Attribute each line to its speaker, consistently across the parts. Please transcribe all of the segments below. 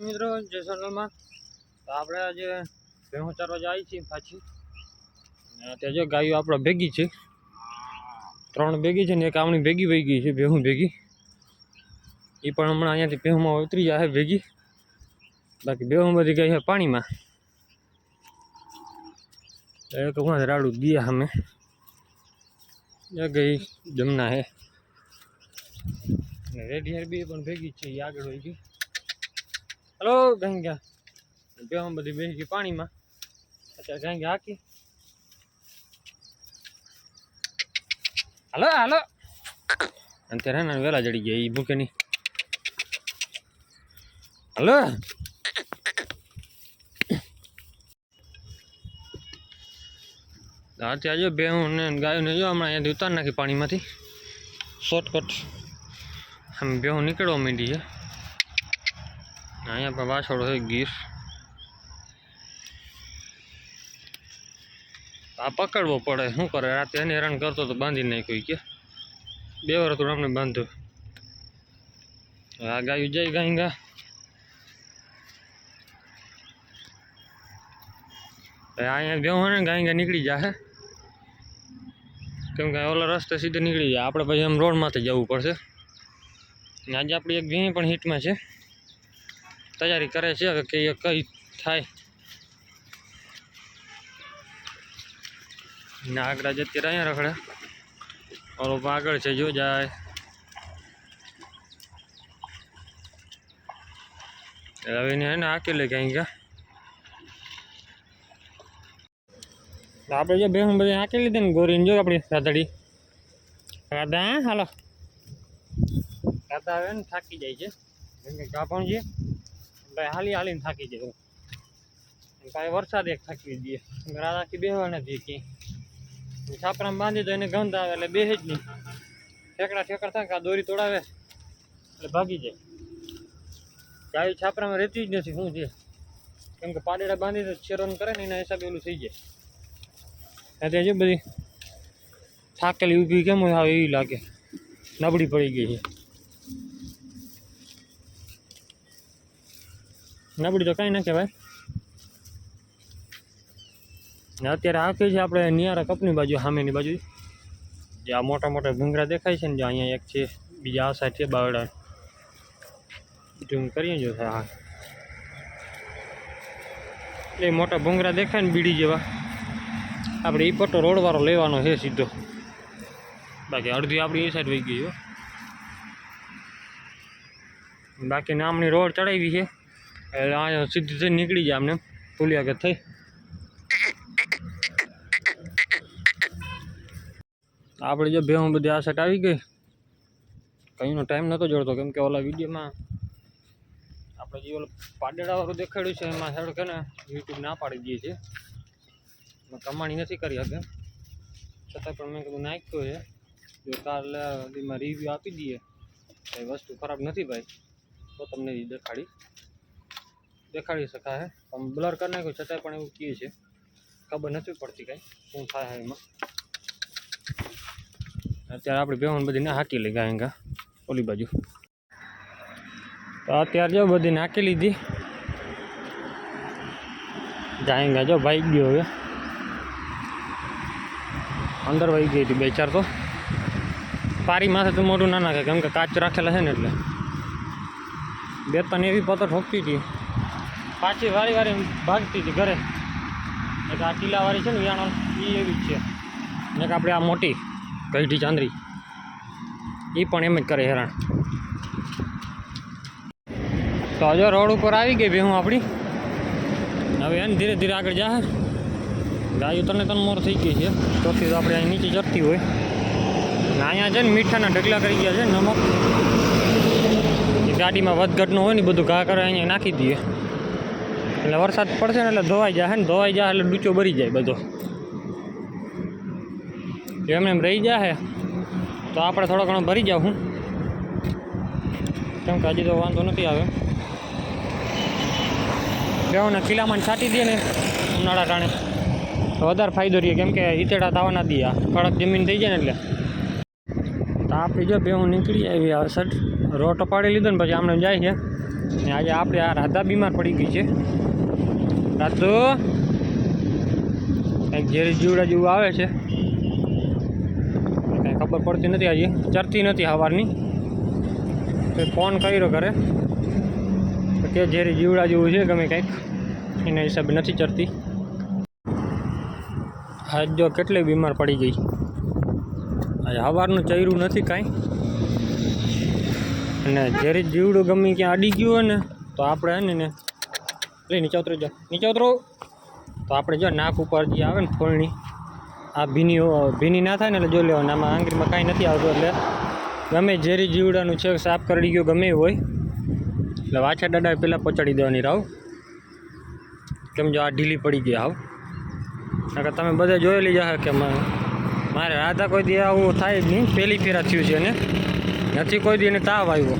Speaker 1: મિત્રો, જય સોનલમાં તો આપણે આજે ભેહું ચારવા આવી છીએ પાછી. ત્યાં જો ગાયો આપણે ભેગી છે. ત્રણ ભેગી છે ને એક આમની ભેગી વહી ગઈ છે, ભેહું ભેગી. એ પણ હમણાં અહીંયાથી ભેહુંમાં ઉતરી જાય ભેગી. બાકી ભેહું બધી ગઈ છે પાણીમાં. એક ઉમાં રાડું દિયા અમે એ ગઈ જમના હે. રેડી હેર બી પણ ભેગી છે એ આગળ વહી ગઈ. હલો, ગંગા. બેહું બધી બેસી ગઈ પાણીમાં. અત્યારે ગંગા હાકી. Hello hello. અત્યારે ને, વેલા જડી ગયા એ ભૂકે નહીં. હાલો. અત્યારે બે બેહું ને ગાયું જો હમણાં અહીંયાથી ઉતાર નાખી પાણીમાંથી. શોર્ટકટ આમ બેહું નીકળવા માંડી છે. અહીંયા પણ વાછોડો છે, ગીર. આ પકડવો પડે, શું કરે? રાતે એને હેરાન કરતો તો બાંધી નાખ્યો કે. બે વાર તો અમને બાંધ્યો. આ ગાયું જઈ ગાઈ ગા. અહીંયા ગયો ને ગાઈ ગા નીકળી જાય. કેમ કે ઓલા રસ્તે સીધે નીકળી જાય. આપણે પછી એમ રોડમાંથી જવું પડશે. આજે આપણી એક ભીણી પણ હિટમાં છે. તૈયારી કરે છે, હવે કે કઈ થાય. ને આગળ જ અત્યારે અહીંયા રખડે. ઓલો આગળ છે, જો જાય. હવે એને હે ને આકી લે ક્યાંય ગયા આપણે જો બે બધી આંકી લીધી ને ગોરીને જો આપણી રાધડી રાધા, હાલો. રાધા આવે ને થાકી જાય છે. કેમ કે ગાભણ છે. ભાઈ હાલી હાલીને થાકી જાય કાંઈ વરસાદ એક થાકી દઈએ રાધાથી બેહવા નથી કે. છાપરામાં બાંધી તો એને ગંધ આવે એટલે બેહે જ નહીં. ઠેકડા ઠેકડ થાય દોરી તોડાવે એટલે ભાગી જાય. ગાય છાપરામાં રહેતી જ નથી, શું છે? કેમ કે પાડેડા બાંધી તો શેરોન કરે ને એના હિસાબે ઓલું થઈ જાય. ત્યાં જો બધી થાકેલી ઊભી કેમ આવે એવી લાગે. નબળી પડી ગઈ છે. નબળી તો કાંઈ ના કહેવાય. ને અત્યારે આ કઈ છે, આપણે નિયારા કપની બાજુ, સામેની બાજુ. જે આ મોટા મોટા ભૂંગરા દેખાય છે ને, જે અહીંયા એક છે, બીજા આ સાઈડ છે બાવડા ઝૂમ કરીએ જો, હા એ મોટા ભૂંગરા દેખાય ને બીડી જેવા. આપણે એ પટ્ટો રોડવાળો લેવાનો છે સીધો. બાકી અડધી આપણી એ સાઈડ વહી ગઈ બાકી નામની રોડ ચડાવી છે. એટલે અહીંયા સીધી થઈ નીકળી જાય અમને. પુલિયા કે થઈ. આપણે જો ભેહું બધી આ સેટ આવી ગઈ. કંઈનો ટાઈમ નહોતો જોડતો. કેમ કે ઓલા વિડીયોમાં આપણે જે ઓલા પાડેડાવાળું દેખાડ્યું છે, એમાં હેડ કે ને યુટ્યુબ ના પાડી દઈએ છીએ. કમાણી નથી કરી શકે છતાં પણ મેં કીધું નાખ્યું છે. જો કાલે સુધીમાં રિવ્યૂ આપી દઈએ. એ વસ્તુ ખરાબ નથી ભાઈ. તો તમને ઈ દેખાડી. દેખાડી શકાય પણ બ્લર કરી નાખ્યું, છતાંય પણ એવું કહે છે. ખબર નથી પડતી કાંઈ, શું થાય એમાં. અત્યારે આપણે બેહન બધી ના હાકી લઈ ગયા ગા ઓલી બાજુ. તો અત્યારે જો બધી નાખી લીધી. જાયંગા જો ભાઈ ગયો હવે. અંદર વહી ગઈ હતી બે ચાર તો. પારી માથે તો મોટું ના નાખે, કેમ કે કાચ રાખેલા છે ને એટલે. બે ત્રણ એવી પતો ઠોકતી હતી. પાછી વારી વારી ભાગતી હતી ઘરે. એક આ ટીલાવાળી છે ને વિયાણો એ એવી જ છે. ને એક આપણે આ મોટી ગઈઢી ચાંદરી. એ પણ એમ જ કરે હેરાન. તો હજુ રોડ ઉપર આવી ગઈ ભેહું આપણી હવે એને ધીરે ધીરે આગળ જાહે. ગાયું તને તન મોર થઈ ગઈ છે. ચોથી તો આપણે અહીં નીચે ચડતી હોય. ને અહીંયા છે ને મીઠાના ઢગલા કરી ગયા છે નમક. ગાડીમાં વધઘટનું હોય ને બધું ઘા કરે, અહીંયા નાખી દઈએ. એટલે વરસાદ પડશે ને એટલે ધોવાઈ જાય ને ધોવાઈ જાય એટલે ડૂચો ભરી જાય બધો. જો એમ રહી જાય તો આપણે થોડો ઘણો ભરી જાઉં હું કેમ કે હજી તો વાંધો નથી આવે. બેઉને કિલ્લામાં છાંટી દે ને ઉનાળા ટાણે. તો વધારે ફાયદો રહે, કેમ કે ઈતેડા થવાના દે કડક જમીન થઈ જાય ને એટલે. તો આપણે જો બે હું નીકળી આવી આ સટ રોટ પાડી લીધો ને પછી આમને જાય છે. ને આજે આપણે આ રાધા બીમાર પડી ગઈ છે. રાધો કંઈક ઝેરી જીવડા જેવું આવે છે. કંઈ ખબર પડતી નથી હજી. ચરતી નથી સવારની તો ફોન કર્યો ઘરે. કે ઝેરી જીવડા જેવું છે ગમે કંઈક. એના હિસાબે નથી ચરતી. આજ જો કેટલી બીમાર પડી ગઈ. આજે સવારનું ચર્યું નથી કાંઈ. અને ઝેરી જીવડું ગમે ક્યાં અડી ગયું હોય ને, તો આપણે હે ને ને લઈ નીચે ઉતરી જાઓ નીચે ઉતરો તો આપણે જો નાક ઉપર જે આવે ને ફોળની આ ભીની ભીની ના થાય ને એટલે જોઈ લેવાનું આમાં આંગળીમાં કાંઈ નથી આવતું એટલે ગમે ઝેરી જીવડાનું છે, સાફ કરી ગયો, ગમે હોય. એટલે વાછા દાડા પહેલાં પહોંચાડી દેવાની રાવ. કેમ જો આ ઢીલી પડી ગઈ આવ નકર તમે બધા જોયેલી જશે કે મારે રાધા કોઈ દી આવું થાય જ નહીં. પહેલી ફેરા થયું છે એને. નથી કોઈ દી એને તાવ આવ્યો.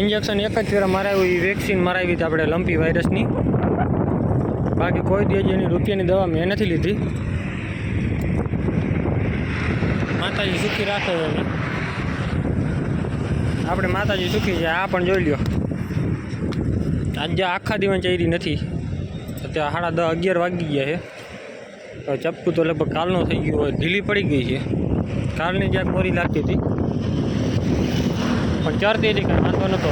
Speaker 1: ઇન્જેક્શન એક જ ફેરા મરાવ્યું એ વેક્સિન મરાવી હતી આપણે લંપી વાયરસની. બાકી કોઈ દેજ એની રૂપિયાની દવા મેં નથી લીધી. માતાજી સુખી રાખે છે આપણે માતાજી સુખી છે, આ પણ જોઈ લ્યો. આજે આખા દિવસ ચૈરી નથી અત્યારે સાડા દસ અગિયાર વાગી ગયા છે. ચપકું તો લગભગ કાલનો થઈ ગયો હોય, ઢીલી પડી ગઈ છે. કાલની જ્યાં મોરી લાગતી હતી પણ ચરતી હતી કંઈ વાંધો નહોતો.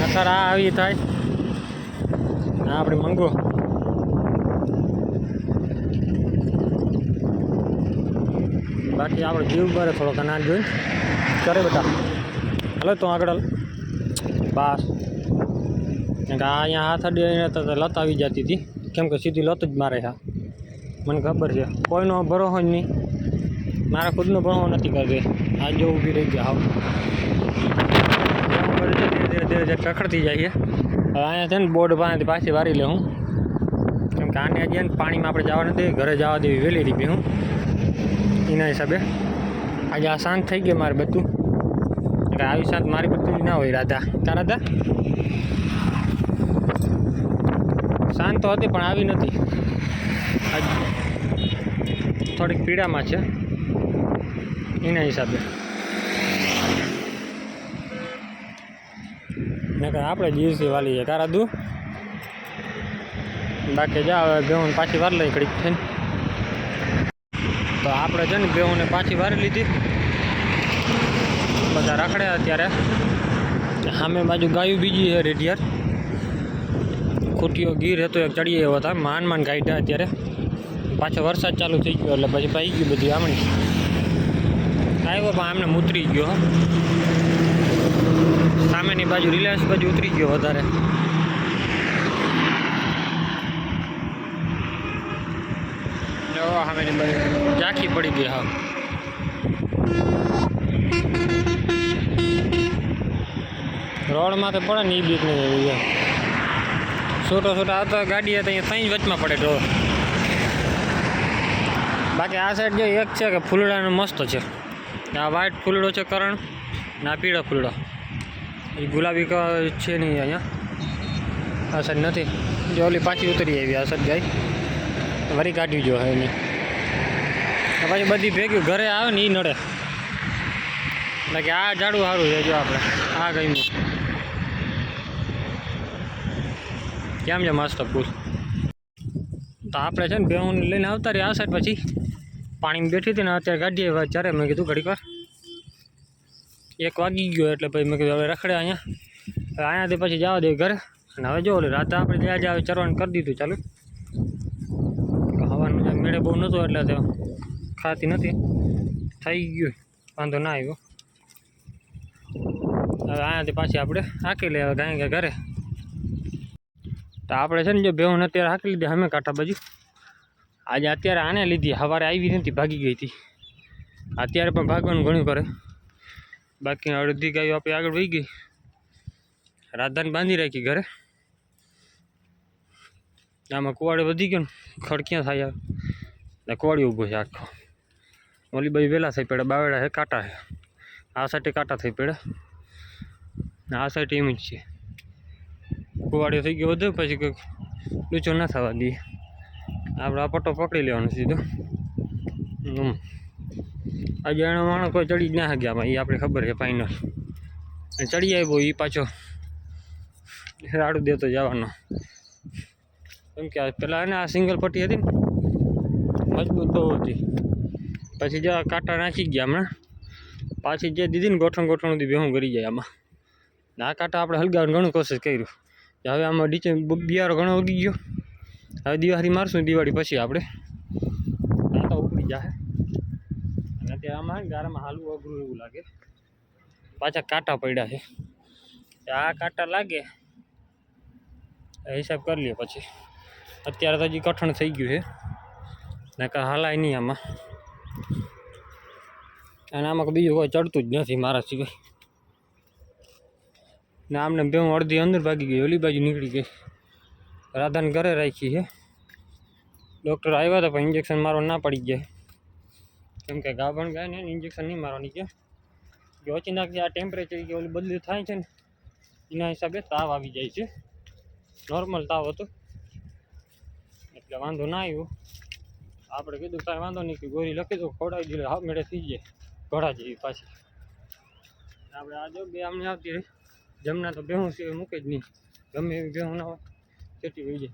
Speaker 1: નકર આ આવી થાય. આ આપણે મંગો. બાકી આપણે જીવ ભરે થોડો કનાટ જોઈ કરે બધા. હલો, તો આગળ બસ. કેમ કે આ અહીંયા હાથ અડીને તો લત આવી જતી હતી. કેમ કે સીધી લત જ મારે હા. મને ખબર છે. કોઈનો ભરોસો જ નહીં. મારા ખુદનો ભરોસો નથી કરતી આ જો ઊભી રહી ગયા હાવ. ધીરે ધીરે ધીરે કખડતી જાય છે. હવે અહીંયા છે ને બોર્ડ પાસેથી પાછી વારી લે હું. કેમ કે આને હજી પાણીમાં આપણે જવા નથી ઘરે જવા દેવી વહેલી રીપી હું. એના હિસાબે. આજે આ શાંત થઈ ગઈ મારે બધું. એટલે આવી શાંત મારી બધું ના હોય રાધા. કા રાધા? શાંત તો હતી પણ આવી નથી. આજ થોડીક પીડામાં છે. એના હિસાબે. નકર આપણે દિવસથી વાલી છે કા દુ? બાકી જા, હવે બેહું પાછી વાર લઈ ઘડીક થઈને. તો આપણે છે ને ઘઉંને પાછી વારી લીધી. બધા રખડ્યા અત્યારે. સામે બાજુ ગાયું બીજી છે રેડિયર ખૂટીઓ ગીર હતો, એક ચડીએ એવો હતા. માન માન ગાઈડા અત્યારે. પાછો વરસાદ ચાલુ થઈ ગયો, એટલે પછી પાઈ ગયું બધી આમણી. આવ્યો પણ આમને ઉતરી ગયો, હો. સામેની બાજુ રિલાયન્સ બાજુ ઉતરી ગયો વધારે. જો, સામેની બાજુ ઝાંખી પડી ગઈ, હા. રોડમાં તો પડે ને એ બીક નહીં એવી, એમ. છોટો છોટો આવતા ગાડી તો અહીંયા ત્રણ વચમાં પડે ડ્રો બાકી આ સાઈડ જે એક છે કે ફૂલડાનો મસ્ત છે. આ વ્હાઇટ ફૂલડો છે કરણ, ને પીળો ફૂલડો એ ગુલાબી છે નહીં અહીંયા. આ સાઈડ નથી. જો ઓલી પાછી ઉતરી આવી આ સાઈડ ગાય વરી કાઢવી જો એને. પછી બધી ભેગી ઘરે આવે ને એ નડે. એટલે કે આ ઝાડું સારું છે જો આપણે. આ ગયું કેમ છે મસ્ત ફૂલ તો આપણે છે ને બેહું લઈને આવતા રહ્યા આ સાઈડ પછી. પાણીમાં બેઠી હતી ને અત્યારે ગાડીએ હવે ચારે મેં કીધું, ઘડીક વાર. એક વાગી ગયો એટલે પછી મેં કીધું, હવે રખડે અહીંયા. હવે અહીંયાથી પછી જવા દે ઘરે. અને હવે જો, ઓલી રાતે આપણે ત્યાં જ આવે ચરવાનું કરી દીધું, ચાલુ. હવાનું મેળે બહુ નહોતો એટલે તો ખાતી નથી. થઈ ગયું. વાંધો ના આવ્યો. હવે અહીંયાથી પાછી આપણે હાંકી લઈએ ગાય ઘરે. તો આપણે છે ને જો બેહું અત્યારે હાંકી લીધી, અમે કાંઠા બાજુ. આજે અત્યારે આને લીધી, સવારે આવી નથી ભાગી ગઈ હતી. અત્યારે પણ ભાગવાનું ઘણું કરે. બાકી અડધી ગાયો આપણે આગળ વહી ગઈ. રાધાને બાંધી રાખી ઘરે. આમાં કુવાડે વધી ગયો ને, ખડક્યાં થાય ને કુવાડી ઊભો છે આખો. ઓલી બાજુ વહેલા થઈ પડે, બાવેડા છે કાંટા છે આ સાઈડે કાંટા થઈ પડે. ને આ સાઈડ એમ જ છે. કુવાડિયો થઈ ગયો વધુ પછી કંઈક લૂચો ના થવા દઈએ. આપણે આ પટ્ટો પકડી લેવાનો સીધો. હમ. એનો માણસ કોઈ ચડી જ ના ગયા એ આપણે ખબર છે ફાઇનલ ચડી આવ્યો એ પાછો. રાડું દેતો જવાનો. કેમ કે પેલા એને આ સિંગલ પટ્ટી હતી ને, મજબૂત બહુ હતી. પછી જે કાંટા નાખી ગયા હમણાં, પાછી જે દીધી ને ગોઠણ ગોઠણ સુધી ભેહું કરી જાય આમાં. આ કાંટા આપણે હલગાવવાની ઘણું કોશિશ કર્યું. હવે આમાં નીચે બિયારો ઘણો ઉગી ગયો. હવે દિવાળી મારશું દિવાળી પછી આપણે. આ તો ઉપડી જાય અને અત્યારે આમાં ગારામાં હાલવું અઘરું એવું લાગે. પાછા કાંટા પડ્યા છે. આ કાંટા લાગે. હિસાબ કરી લઈએ પછી. અત્યારે તો હજી કઠણ થઈ ગયું છે. નકર હાલાય નહીં આમાં. અને આમાં બીજું કોઈ ચડતું જ નથી મારા સિવાય. ને આમને બે અડધી અંદર ભાગી ગઈ, ઓલી બાજુ નીકળી ગઈ. રાધાને ઘરે રાખી છે. ડૉક્ટર આવ્યા હતા પણ ઇન્જેક્શન મારવા ના પડી ગયા. કેમ કે ગાભણ ગાય ને ઇન્જેક્શન નહીં મારવાની કે કે અચાનક આ ટેમ્પરેચર કે ઓલું બદલી થાય છે ને, એના હિસાબે તાવ આવી જાય છે. નોર્મલ તાવ હતો. એટલે વાંધો ના આવ્યો. આપણે કીધું કાંઈ વાંધો નહીં કે ગોળી લખી દો ખોડાવી દીધું હા મેળે થઈ જાય. ઘોડા જેવી પાછી. આપણે આ જો બે આમને આવતી રહી. જમના તો બેહું સિવાય મૂકે જ નહીં. ગમે એવી બેહું ના હોય. ખેતી હોય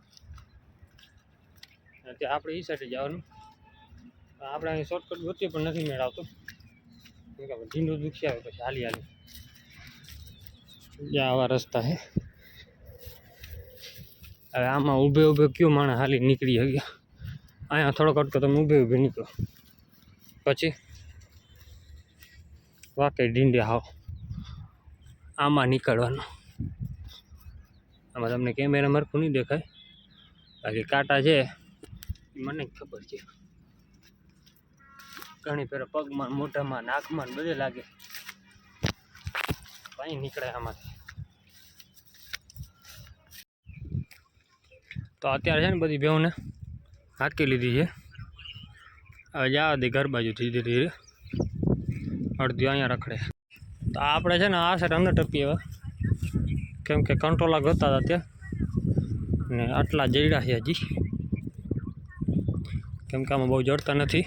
Speaker 1: અને ત્યાં આપણે એ સાઈડે જવાનું. આપણે અહીં શોર્ટકટ ગોતી પણ નથી કેમ કે ઢીંડું દુખી આવે પછી હાલી હાલી. આવા રસ્તા છે. હવે આમાં ઊભે ઊભે કયો માણસ હાલી નીકળી ગયા અહીંયા થોડોક અટકો તમે ઊભે ઊભે નીકળો. પછી વાકે ઢીંડે હાવ આમાં નીકળવાનું. આમાં તમને કેમેરા મરખું નહીં દેખાય. બાકી કાંટા છે, એ મને ખબર છે. ઘણી ફેર પગમાં, મોઢામાં, નાકમાં બધે લાગે. પાણી નીકળે આમાંથી. તો અત્યારે છે ને બધી ભેવને હાકી લીધી છે. હવે જવા દે ઘર બાજુ ધીરે ધીરે. અડધી અહીંયા રખડે. તો આપણે છે ને આ સાઈડ અંદર ટપીએ હવે. કેમ કે કંટ્રોલા ગતા હતા ત્યાં ને આટલા જઈડા છે હજી. કેમ કે આમાં બહુ જડતા નથી.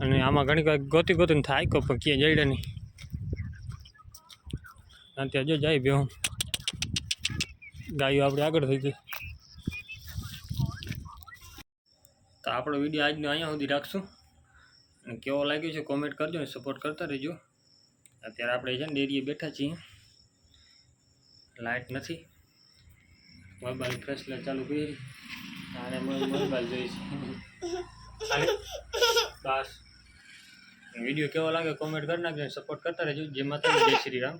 Speaker 1: અને આમાં ઘણી વાર ગોતી ગોતીને થાય કો પણ ક્યાંય જડે નહીં. અને ત્યાં જો જાય બે ગાયો આપણે આગળ થઈ ગઈ. તો આપણો વીડિયો આજનો અહીંયા સુધી રાખશું. અને કેવો લાગ્યો છે કોમેન્ટ કરજો ને સપોર્ટ કરતા રહેજો. અત્યારે આપણે છે ને ડેરીએ બેઠા છીએ. લાઇટ નથી. મોબાઈલ ફ્રેશ લાઇટ ચાલુ કરી. અને મોબાઈલ જોઈશ. બસ. વીડિયો કેવો લાગે કોમેન્ટ કરી નાખજો સપોર્ટ કરતા રહેજો. જેમાં તમે જય શ્રી રામ.